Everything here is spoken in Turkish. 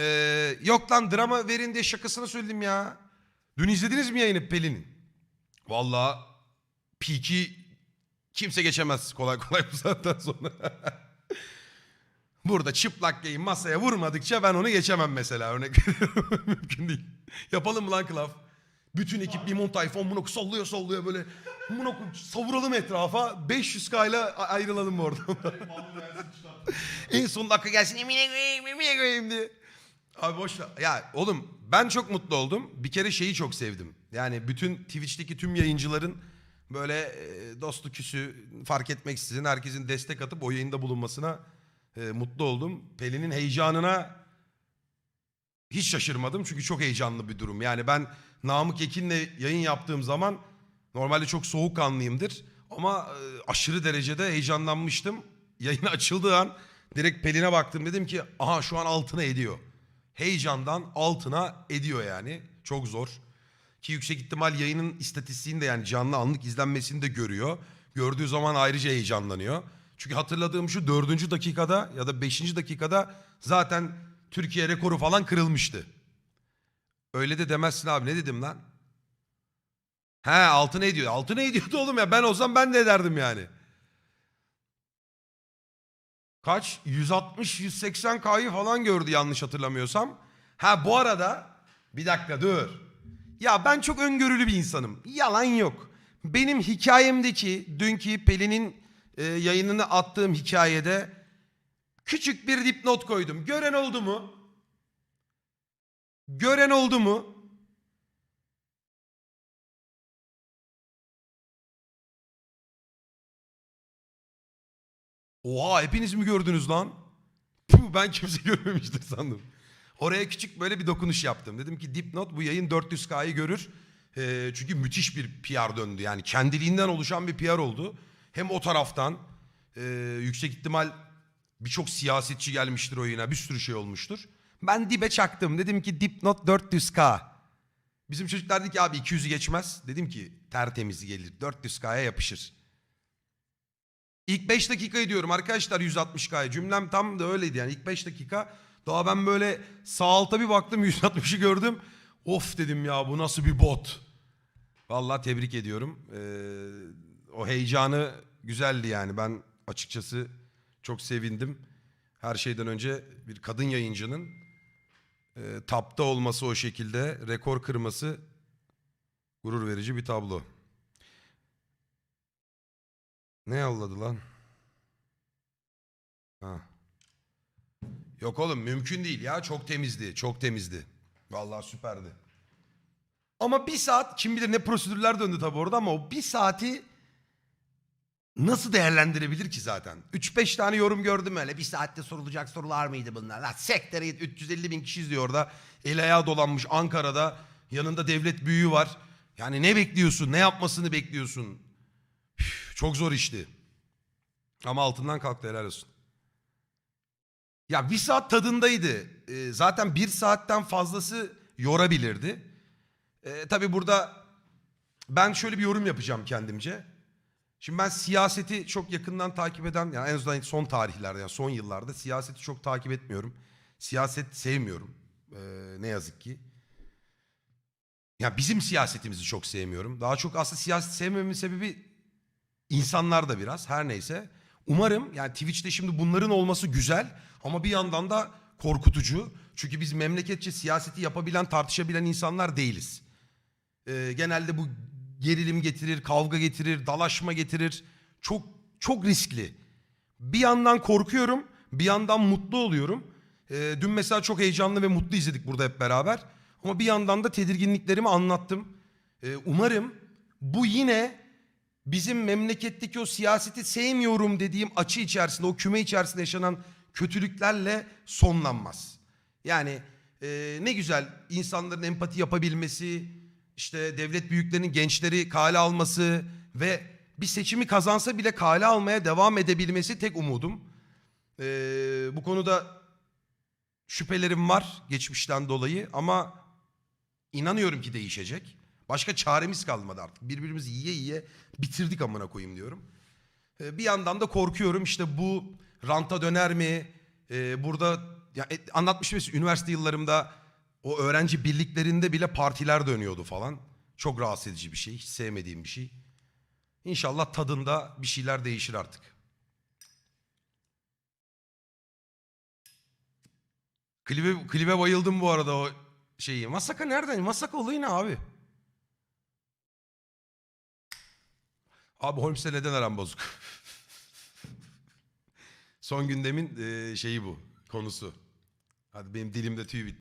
Ee, yok lan drama verin diye şakasını söyledim ya. Dün izlediniz mi yayını Pelin'in? Vallahi Peak'i kimse geçemez kolay kolay bu saatten sonra. Burada çıplak yayın masaya vurmadıkça ben onu geçemem mesela. Örnek veriyorum. Mümkün değil. Yapalım mı lan Klaf? Bütün ekip limon tayfon bunu sallıyor sallıyor böyle. Bunu savuralım etrafa. 500k ile ayrılalım oradan. en son dakika gelsin emine koyayım emine koyayım diye. Abi boş ver. Ya oğlum ben çok mutlu oldum. Bir kere şeyi çok sevdim. Yani bütün Twitch'teki tüm yayıncıların böyle e, dostu küsü fark etmeksizin herkesin destek atıp o yayında bulunmasına e, mutlu oldum. Pelin'in heyecanına hiç şaşırmadım çünkü çok heyecanlı bir durum. Yani ben Namık Ekin'le yayın yaptığım zaman normalde çok soğukkanlıyımdır ama e, aşırı derecede heyecanlanmıştım. Yayın açıldığı an direkt Pelin'e baktım dedim ki aha şu an altına ediyor. Heyecandan altına ediyor yani. Çok zor. Ki yüksek ihtimal yayının istatistiğini de yani canlı anlık izlenmesini de görüyor. Gördüğü zaman ayrıca heyecanlanıyor. Çünkü hatırladığım şu dördüncü dakikada ya da beşinci dakikada zaten Türkiye rekoru falan kırılmıştı. Öyle de demezsin abi ne dedim lan? He altına ediyor. Altına ediyordu oğlum ya ben olsam ben de ederdim yani. Kaç? 160-180 K'yı falan gördü yanlış hatırlamıyorsam. Ha bu arada bir dakika dur. Ya ben çok öngörülü bir insanım. Yalan yok. Benim hikayemdeki dünkü Pelin'in e, yayınını attığım hikayede küçük bir dipnot koydum. Gören oldu mu? Gören oldu mu? Oha hepiniz mi gördünüz lan? Puh, ben kimse görmemiştir sandım. Oraya küçük böyle bir dokunuş yaptım. Dedim ki dipnot bu yayın 400K'yı görür. Ee, çünkü müthiş bir PR döndü. Yani kendiliğinden oluşan bir PR oldu. Hem o taraftan e, yüksek ihtimal birçok siyasetçi gelmiştir o yayına. Bir sürü şey olmuştur. Ben dibe çaktım. Dedim ki dipnot 400K. Bizim çocuklar dedi ki abi 200'ü geçmez. Dedim ki tertemiz gelir. 400K'ya yapışır. İlk 5 dakikayı diyorum arkadaşlar 160K'ya. Cümlem tam da öyleydi yani. İlk 5 dakika. Daha ben böyle sağ alta bir baktım 160'ı gördüm. Of dedim ya bu nasıl bir bot. Vallahi tebrik ediyorum. Ee, o heyecanı güzeldi yani. Ben açıkçası çok sevindim. Her şeyden önce bir kadın yayıncının e, tapta olması o şekilde rekor kırması gurur verici bir tablo. Ne yolladı lan? Ha. Yok oğlum mümkün değil ya. Çok temizdi. Çok temizdi. Vallahi süperdi. Ama bir saat kim bilir ne prosedürler döndü tabii orada ama o bir saati nasıl değerlendirebilir ki zaten? 3-5 tane yorum gördüm öyle. Bir saatte sorulacak sorular mıydı bunlar? Lan sektörü 350 bin kişi izliyor orada. El ayağı dolanmış Ankara'da. Yanında devlet büyüğü var. Yani ne bekliyorsun? Ne yapmasını bekliyorsun? Çok zor işti. Ama altından kalktı helal olsun. Ya bir saat tadındaydı. Ee, zaten bir saatten fazlası yorabilirdi. Ee, tabii burada ben şöyle bir yorum yapacağım kendimce. Şimdi ben siyaseti çok yakından takip eden, yani en azından son tarihlerde, yani son yıllarda siyaseti çok takip etmiyorum. Siyaset sevmiyorum. Ee, ne yazık ki. Ya bizim siyasetimizi çok sevmiyorum. Daha çok aslında siyaset sevmememin sebebi insanlar da biraz her neyse. Umarım yani Twitch'te şimdi bunların olması güzel ama bir yandan da korkutucu. Çünkü biz memleketçe siyaseti yapabilen, tartışabilen insanlar değiliz. Ee, genelde bu gerilim getirir, kavga getirir, dalaşma getirir. Çok çok riskli. Bir yandan korkuyorum, bir yandan mutlu oluyorum. Ee, dün mesela çok heyecanlı ve mutlu izledik burada hep beraber. Ama bir yandan da tedirginliklerimi anlattım. Ee, umarım bu yine bizim memleketteki o siyaseti sevmiyorum dediğim açı içerisinde, o küme içerisinde yaşanan kötülüklerle sonlanmaz. Yani e, ne güzel insanların empati yapabilmesi, işte devlet büyüklerinin gençleri kale alması ve bir seçimi kazansa bile kale almaya devam edebilmesi tek umudum. E, bu konuda şüphelerim var geçmişten dolayı ama inanıyorum ki değişecek. Başka çaremiz kalmadı artık. Birbirimizi yiye yiye bitirdik amına koyayım diyorum. Ee, bir yandan da korkuyorum işte bu ranta döner mi? Ee, burada ya e, anlatmıştım mesela üniversite yıllarımda o öğrenci birliklerinde bile partiler dönüyordu falan. Çok rahatsız edici bir şey. Hiç sevmediğim bir şey. İnşallah tadında bir şeyler değişir artık. Klibe, klibe bayıldım bu arada o şeyi. Masaka nereden? Masaka olayı ne abi? Abi Holmes'le neden aram bozuk? Son gündemin eee, şeyi bu. Konusu. Hadi benim dilimde tüy bitti.